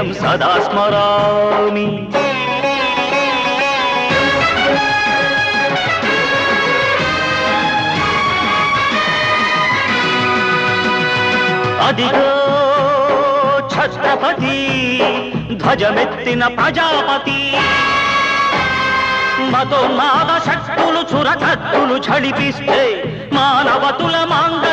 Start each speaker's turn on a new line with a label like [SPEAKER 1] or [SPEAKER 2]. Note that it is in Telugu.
[SPEAKER 1] సదా స్మరామి అదిగో ఛత్రపతి ధ్వజమెత్తిన ప్రజాపతి. మతోన్మాద శక్తులు చురకత్తులు ఝడిపిస్తే మానవతుల మాంగ